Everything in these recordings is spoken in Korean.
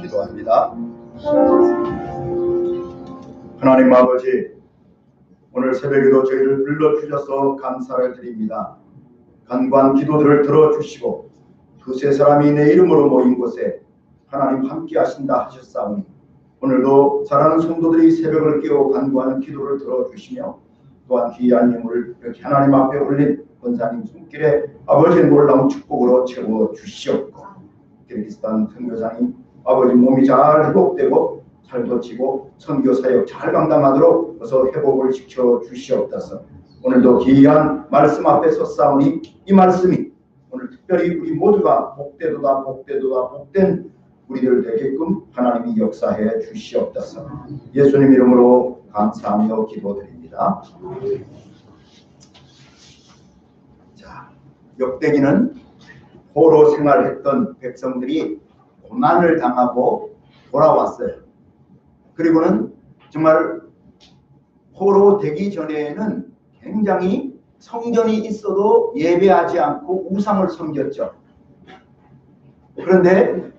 기도합니다. 하나님 아버지, 오늘 새벽에도 저희를 불러주셔서 감사를 드립니다. 간관 기도들을 들어주시고 두세 사람이 내 이름으로 모인 곳에 하나님 함께 하신다 하셨사오니 오늘도 사랑하는 성도들이 새벽을 깨워 간구하는 기도를 들어주시며 또한 귀한 예물을 이렇게 하나님 앞에 올린 권사님 손길에 아버지의 놀라운 축복으로 채워 주시옵고 기르기스탄 선교사님 아버지 몸이 잘 회복되고 살도 치고 선교 사역 잘 감당하도록 어서 회복을 시켜 주시옵소서. 오늘도 귀한 말씀 앞에 섰사오니 이 말씀이 오늘 특별히 우리 모두가 복되도다 복되도다 복된 우리들 되게끔 하나님이 역사해 주시옵소서. 예수님 이름으로 감사하며 기도드립니다. 자, 역대기는 포로 생활했던 백성들이 고난을 당하고 돌아왔어요. 그리고는 정말 포로 되기 전에는 굉장히 성전이 있어도 예배하지 않고 우상을 섬겼죠. 그런데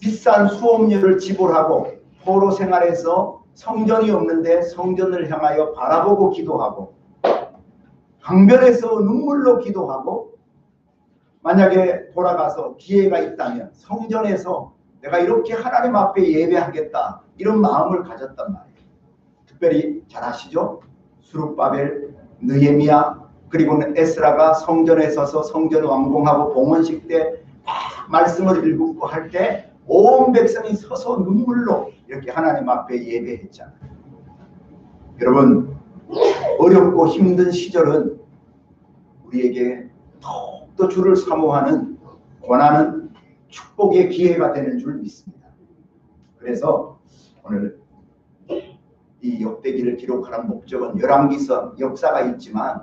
비싼 수업료를 지불하고 포로 생활에서 성전이 없는데 성전을 향하여 바라보고 기도하고 강변에서 눈물로 기도하고 만약에 돌아가서 기회가 있다면 성전에서 내가 이렇게 하나님 앞에 예배하겠다 이런 마음을 가졌단 말이에요. 특별히 잘 아시죠? 수룹바벨, 느헤미야 그리고는 에스라가 성전에 서서 성전 완공하고 봉헌식 때 말씀을 읽고 할 때 온 백성이 서서 눈물로 이렇게 하나님 앞에 예배했잖아요. 여러분 어렵고 힘든 시절은 우리에게 더욱더 주를 사모하는 권하는 축복의 기회가 되는 줄 믿습니다. 그래서 오늘 이 역대기를 기록하는 목적은 열왕기서 역사가 있지만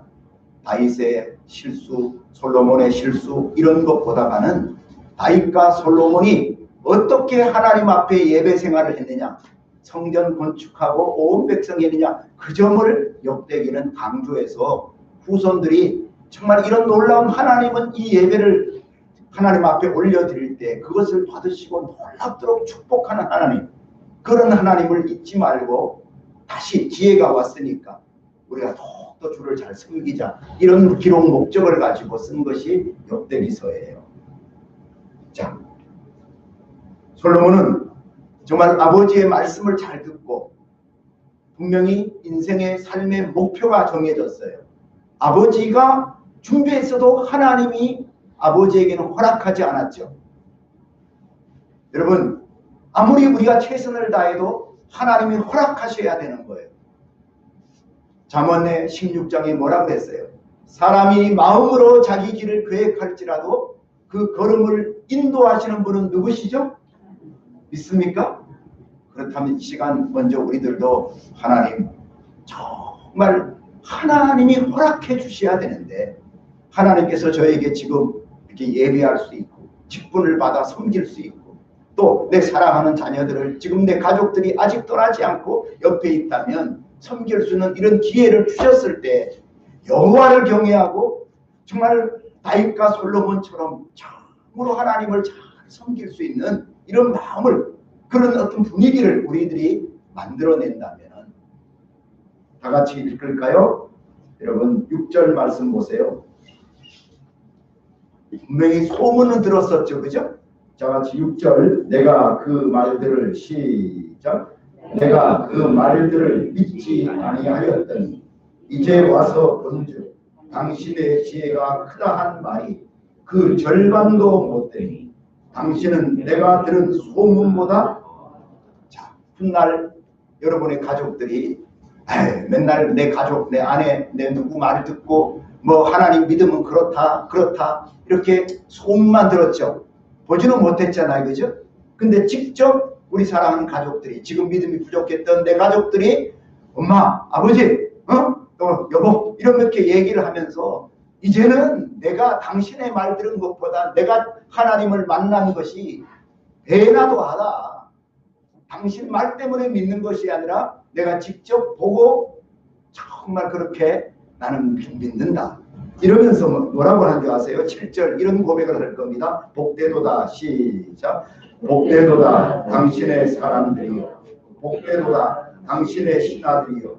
다윗의 실수, 솔로몬의 실수 이런 것보다는 다윗과 솔로몬이 어떻게 하나님 앞에 예배 생활을 했느냐 성전 건축하고 온 백성이 했느냐 그 점을 역대기는 강조해서 후손들이 정말 이런 놀라운 하나님은 이 예배를 하나님 앞에 올려드릴 때 그것을 받으시고 놀랍도록 축복하는 하나님 그런 하나님을 잊지 말고 다시 기회가 왔으니까 우리가 더욱더 주를 잘 섬기자 이런 기록 목적을 가지고 쓴 것이 역대기서예요. 자, 솔로몬은 정말 아버지의 말씀을 잘 듣고 분명히 인생의 삶의 목표가 정해졌어요. 아버지가 준비했어도 하나님이 아버지에게는 허락하지 않았죠. 여러분 아무리 우리가 최선을 다해도 하나님이 허락하셔야 되는 거예요. 잠언의 16장에 뭐라 그랬어요? 사람이 마음으로 자기 길을 계획할지라도 그 걸음을 인도하시는 분은 누구시죠? 믿습니까? 그렇다면 이 시간 먼저 우리들도 하나님 정말 하나님이 허락해 주셔야 되는데 하나님께서 저에게 지금 이렇게 예배할 수 있고 직분을 받아 섬길 수 있고 또 내 사랑하는 자녀들을 지금 내 가족들이 아직 떠나지 않고 옆에 있다면 섬길 수 있는 이런 기회를 주셨을 때 여호와를 경외하고 정말 다윗과 솔로몬처럼 참으로 하나님을 잘 섬길 수 있는 이런 마음을 그런 어떤 분위기를 우리들이 만들어낸다면 다 같이 읽을까요? 여러분 6절 말씀 보세요. 분명히 소문은 들었었죠. 그죠? 자 같이 6절 내가 그 말들을 시작 내가 그 말들을 믿지 아니하였더니 이제 와서 본즉 당신의 지혜가 크다 한 말이 그 절반도 못되니 당신은 내가 들은 소문보다 자 훗날 여러분의 가족들이 에이, 맨날 내 가족, 내 아내, 내 누구 말을 듣고 뭐 하나님 믿으면 그렇다, 그렇다 이렇게 소문만 들었죠. 보지는 못했잖아요, 그죠? 근데 직접 우리 사랑하는 가족들이 지금 믿음이 부족했던 내 가족들이 엄마, 아버지, 어? 또 여보 이렇게 얘기를 하면서 이제는 내가 당신의 말 들은 것보다 내가 하나님을 만난 것이 배나도 하다. 당신 말 때문에 믿는 것이 아니라 내가 직접 보고 정말 그렇게 나는 믿는다. 이러면서 뭐- 뭐라고 하는지 아세요? 7절 이런 고백을 할 겁니다. 복되도다 시작. 복되도다 당신의 사람들이요. 복되도다 당신의 신하들이요.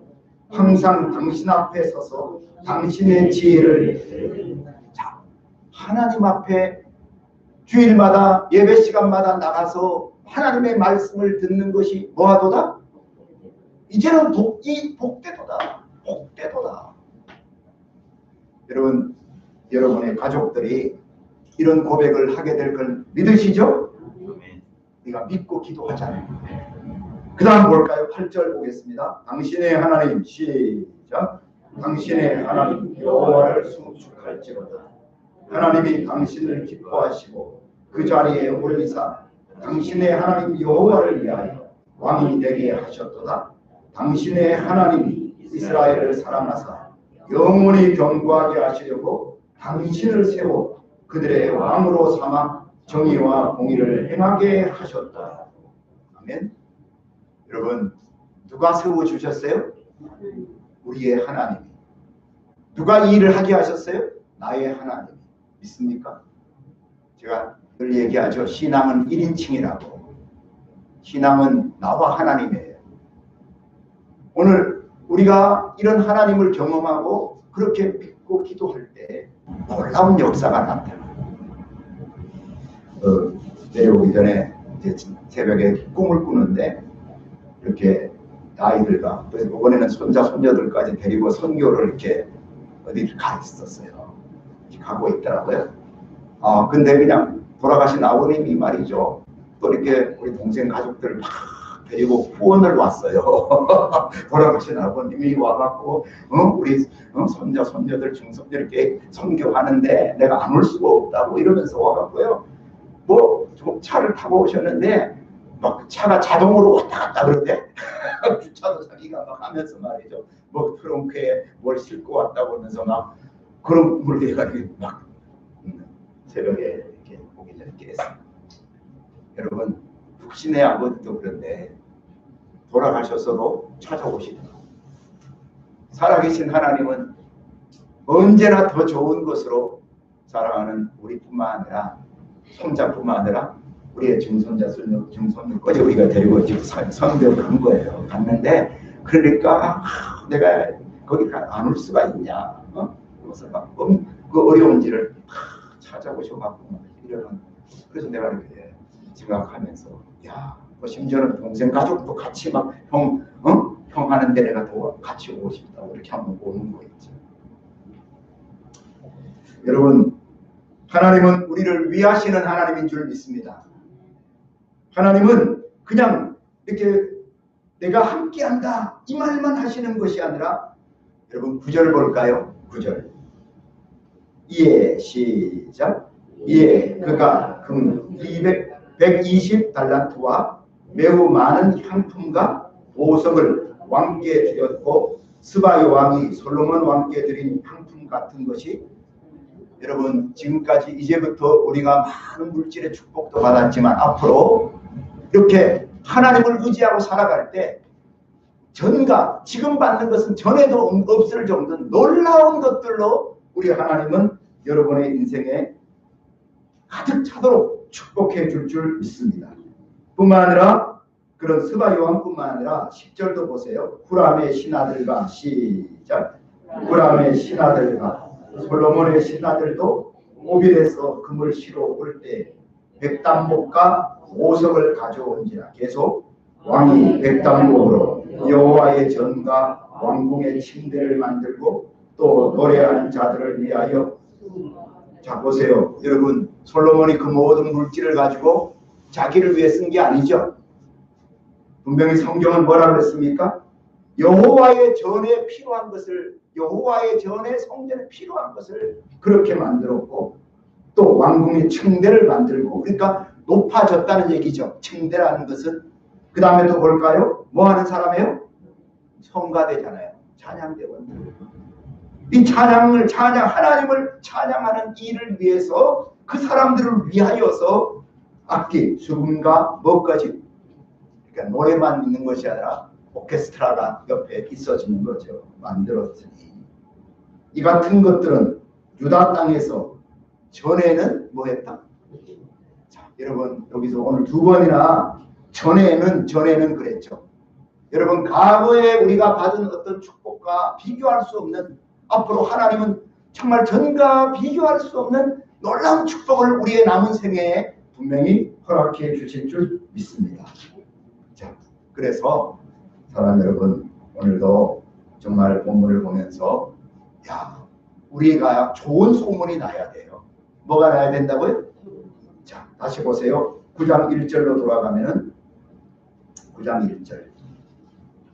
항상 당신 앞에 서서 당신의 지혜를 자 하나님 앞에 주일마다 예배 시간마다 나가서 하나님의 말씀을 듣는 것이 뭐하도다? 이제는 복 이 복되도다. 복되도다. 여러분, 여러분의 가족들이 이런 고백을 하게 될 걸 믿으시죠? 우리가 믿고 기도하잖아요. 그 다음 볼까요? 8절 보겠습니다. 당신의 하나님 시작. 당신의 하나님 여호와를 수축할지로다. 하나님이 당신을 기뻐하시고 그 자리에 올리사 당신의 하나님 여호와를 위하여 왕이 되게 하셨도다. 당신의 하나님이 이스라엘을 사랑하사 영원히 경고하게 하시려고 당신을 세워 그들의 왕으로 삼아 정의와 공의를 행하게 하셨다. 아멘. 여러분 누가 세워 주셨어요? 우리의 하나님이. 누가 이 일을 하게 하셨어요? 나의 하나님. 믿습니까? 제가 늘 얘기하죠. 신앙은 1인칭이라고. 신앙은 나와 하나님이에요. 오늘 우리가 이런 하나님을 경험하고 그렇게 믿고 기도할 때 놀라운 역사가 나타나요. 어, 내려오기 전에 새벽에 꿈을 꾸는데 이렇게 아이들과 이번에는 손자 손녀들까지 데리고 선교를 이렇게 어디를 가 있었어요. 가고 있더라고요. 아 근데 그냥 돌아가신 아버님이 말이죠. 또 이렇게 우리 동생 가족들 막 데리고 후원을 왔어요. 돌아가신 아버님이 와갖고 어? 우리 어? 손자 손녀들 중손녀 이렇게 선교하는데 내가 안 올 수가 없다고 이러면서 와갖고요. 뭐 차를 타고 오셨는데 막 차가 자동으로 왔다 갔다 그러대. 주차도 자기가 막 하면서 말이죠. 뭐 트렁크에 뭘 싣고 왔다고 하면서 막 그런 물대가 막 음, 새벽에 이렇게 전에 깨었습니다. 여러분 푹신의 아버지도 그런데 돌아가셨어도 찾아오시는 살아계신 하나님은 언제나 더 좋은 것으로 사랑하는 우리뿐만 아니라 손자뿐만 아니라 우리의 증손자 손녀 증손녀까지 우리가 데리고 지금 선교 간 거예요. 갔는데 그러니까 아, 내가 거기 안 올 수가 있냐? 어? 그래서 막그 어려운지를 찾아보셔 갖고 이러는 그래서 내가 이렇게 생각하면서 야, 뭐 심지어는 동생 가족도 같이 막 형, 어? 형 하는 데 내가 더 같이 오고 싶다고 이렇게 한번 오는 거 있죠. 여러분 하나님은 우리를 위하시는 하나님인 줄 믿습니다. 하나님은 그냥 이렇게 내가 함께한다 이 말만 하시는 것이 아니라 여러분 구절 볼까요? 구절 이에 시작 이에 그가 금 200, 120 달란트와 매우 많은 향품과 보석을 왕께 드렸고 스바이 왕이 솔로몬 왕께 드린 향품 같은 것이 여러분 지금까지 이제부터 우리가 많은 물질의 축복도 받았지만 앞으로 이렇게 하나님을 의지하고 살아갈 때 전가 지금 받는 것은 전에도 없을 정도 놀라운 것들로 우리 하나님은 여러분의 인생에 가득 차도록 축복해 줄 줄 믿습니다. 뿐만 아니라 그런 스바 요한뿐만 아니라 10절도 보세요. 구람의 신하들과 시작. 구람의 신하들과 솔로몬의 신하들도 오빌에서 금을 실어 올 때 백단목과 보석을 가져온지라 계속 왕이 백단목으로 여호와의 전과 왕궁의 침대를 만들고 또 노래하는 자들을 위하여 자 보세요 여러분 솔로몬이 그 모든 물질을 가지고 자기를 위해 쓴 게 아니죠 분명히 성경은 뭐라고 했습니까 여호와의 전에 필요한 것을 여호와의 전에 성전에 필요한 것을 그렇게 만들었고 또 왕궁의 층대를 만들고 그러니까 높아졌다는 얘기죠. 층대라는 것은 그 다음에 또 볼까요? 뭐 하는 사람이에요? 성가대잖아요. 찬양대원들. 이 찬양을 찬양 하나님을 찬양하는 일을 위해서 그 사람들을 위하여서 악기, 수금과 뭐까지 그러니까 노래만 있는 것이 아니라 오케스트라가 옆에 있어지는 거죠. 만들었으니 이 같은 것들은 유다 땅에서 전에는 뭐했다? 자, 여러분 여기서 오늘 두 번이나 전에는 전에는 그랬죠. 여러분 과거에 우리가 받은 어떤 축복과 비교할 수 없는 앞으로 하나님은 정말 전과 비교할 수 없는 놀라운 축복을 우리의 남은 생애에 분명히 허락해 주실 줄 믿습니다. 자, 그래서 사랑 여러분 오늘도 정말 본문을 보면서 야 우리가 좋은 소문이 나야 돼요. 뭐가 나야 된다고요? 자 다시 보세요. 9장 1절로 돌아가면은 9장 1절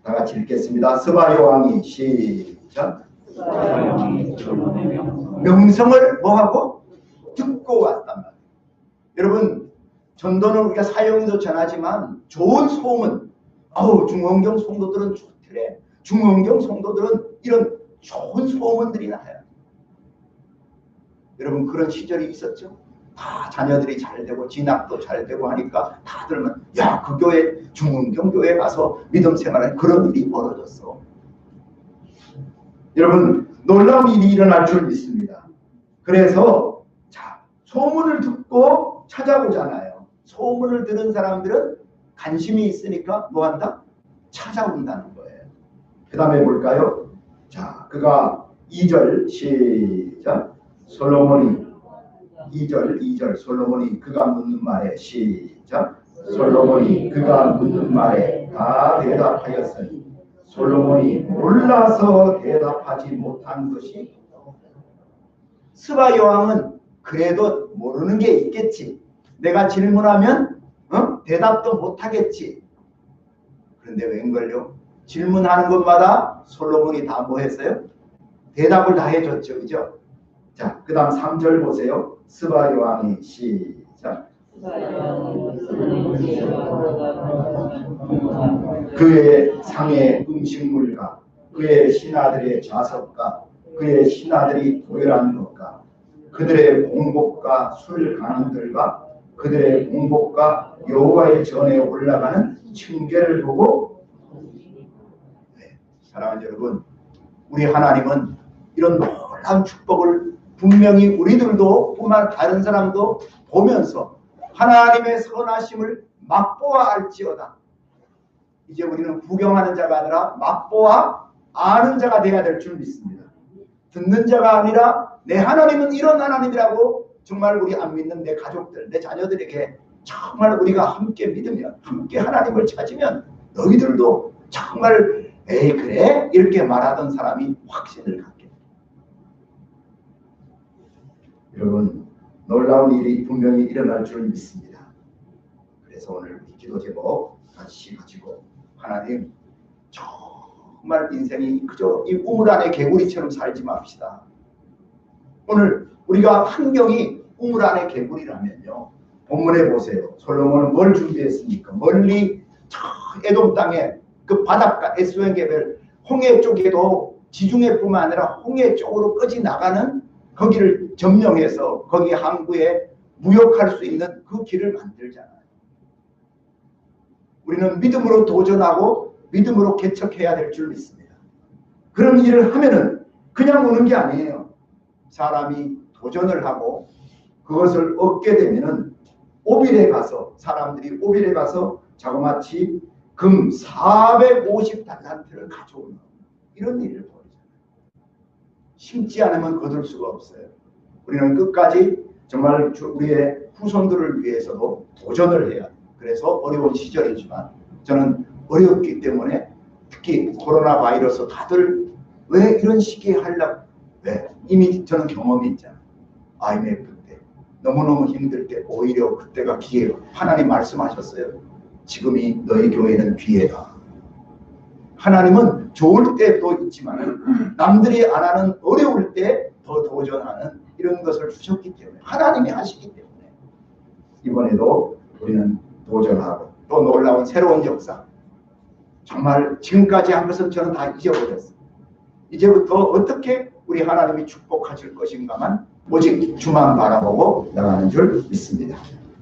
다 같이 읽겠습니다. 스바 여왕이 시작 명성을 뭐하고 듣고 말이에요. 여러분 전도는 우리가 사용도 전하지만 좋은 소문 아우 중원경 성도들은 좋더래. 중원경 성도들은 이런 좋은 소문들이 나요. 여러분 그런 시절이 있었죠. 다 자녀들이 잘 되고 진학도 잘 되고 하니까 다들 야그 교회 중원경 교회 가서 믿음 생활에 그런 일이 벌어졌어. 여러분 놀라운 일이 일어날 줄 믿습니다. 그래서 자 소문을 듣고 찾아오잖아요. 소문을 들은 사람들은 관심이 있으니까 뭐 한다? 찾아온다는 거예요. 그 다음에 볼까요? 자, 그가 2절 시작. 솔로몬이 2절 2절 솔로몬이 그가 묻는 말에 시작. 솔로몬이 그가 묻는 말에 다 대답하였으니 솔로몬이 몰라서 대답하지 못한 것이 스바 여왕은 그래도 모르는 게 있겠지. 내가 질문하면 어? 대답도 못하겠지. 그런데 웬걸요? 질문하는 것마다 솔로몬이 다 뭐 했어요? 대답을 다 해줬죠. 그죠? 자, 그 다음 3절 보세요. 스바 여왕이 시작. 그의 상의 음식물과 그의 신하들의 좌석과 그의 신하들이 도열한 것과 그들의 공복과 술 간원들과 그들의 공복과 여호와의 전에 올라가는 층계를 보고 네, 사랑하는 여러분 우리 하나님은 이런 놀라운 축복을 분명히 우리들도 뿐만 다른 사람도 보면서 하나님의 선하심을 맛보아 알지어다. 이제 우리는 구경하는 자가 아니라 맛보아 아는 자가 되어야 될 줄 믿습니다. 듣는 자가 아니라 내 하나님은 이런 하나님이라고 정말 우리 안 믿는 내 가족들, 내 자녀들에게 정말 우리가 함께 믿으면 함께 하나님을 찾으면 너희들도 정말 에이 그래 이렇게 말하던 사람이 확신을 갖게 여러분 놀라운 일이 분명히 일어날 줄 믿습니다. 그래서 오늘 기도 제목 같이 가지고 하나님 정말 인생이 그저 이 우물 안에 개구리처럼 살지 맙시다. 오늘 우리가 환경이 우물 안에 개구리라면요. 본문에 보세요. 솔로몬은 뭘 준비했습니까? 멀리 저 에돔 땅에 그 바닷가 에스웬 개별 홍해 쪽에도 지중해뿐만 아니라 홍해 쪽으로 꺼지 나가는 거기를 점령해서 거기 항구에 무역할 수 있는 그 길을 만들잖아요. 우리는 믿음으로 도전하고 믿음으로 개척해야 될 줄 믿습니다. 그런 일을 하면은 그냥 오는 게 아니에요. 사람이 도전을 하고 그것을 얻게 되면은 오빌에 가서 사람들이 오빌에 가서 자그마치 금 450달란트를 가져오는 이런 일을 벌이잖아요. 심지 않으면 거둘 수가 없어요. 우리는 끝까지 정말 우리의 후손들을 위해서도 도전을 해야. 그래서 어려운 시절이지만 저는 어렵기 때문에 특히 코로나 바이러스 다들 왜 이런 시기에 하려고 왜 이미 저는 경험이 있잖아요. IMF 때 너무너무 힘들 때 오히려 그때가 기회로 하나님 말씀하셨어요. 지금이 너희 교회는 기회다. 하나님은 좋을 때도 있지만 남들이 안 하는 어려울 때 더 도전하는 이런 것을 주셨기 때문에 하나님이 하시기 때문에 이번에도 우리는 도전하고 또 놀라운 새로운 역사 정말 지금까지 한 것은 저는 다 잊어버렸어요. 이제부터 어떻게 우리 하나님이 축복하실 것인가만 오직 주만 바라보고 나가는 줄 믿습니다.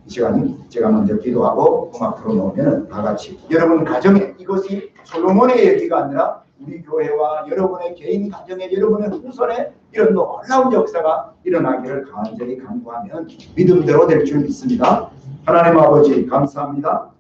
이 시간이 제가 먼저 기도하고 음악 틀어놓으면 다 같이 여러분 가정에 이것이 솔로몬의 얘기가 아니라 우리 교회와 여러분의 개인 가정에 여러분의 후손에 이런 놀라운 역사가 일어나기를 간절히 간구하면 믿음대로 될 줄 믿습니다. 하나님 아버지 감사합니다.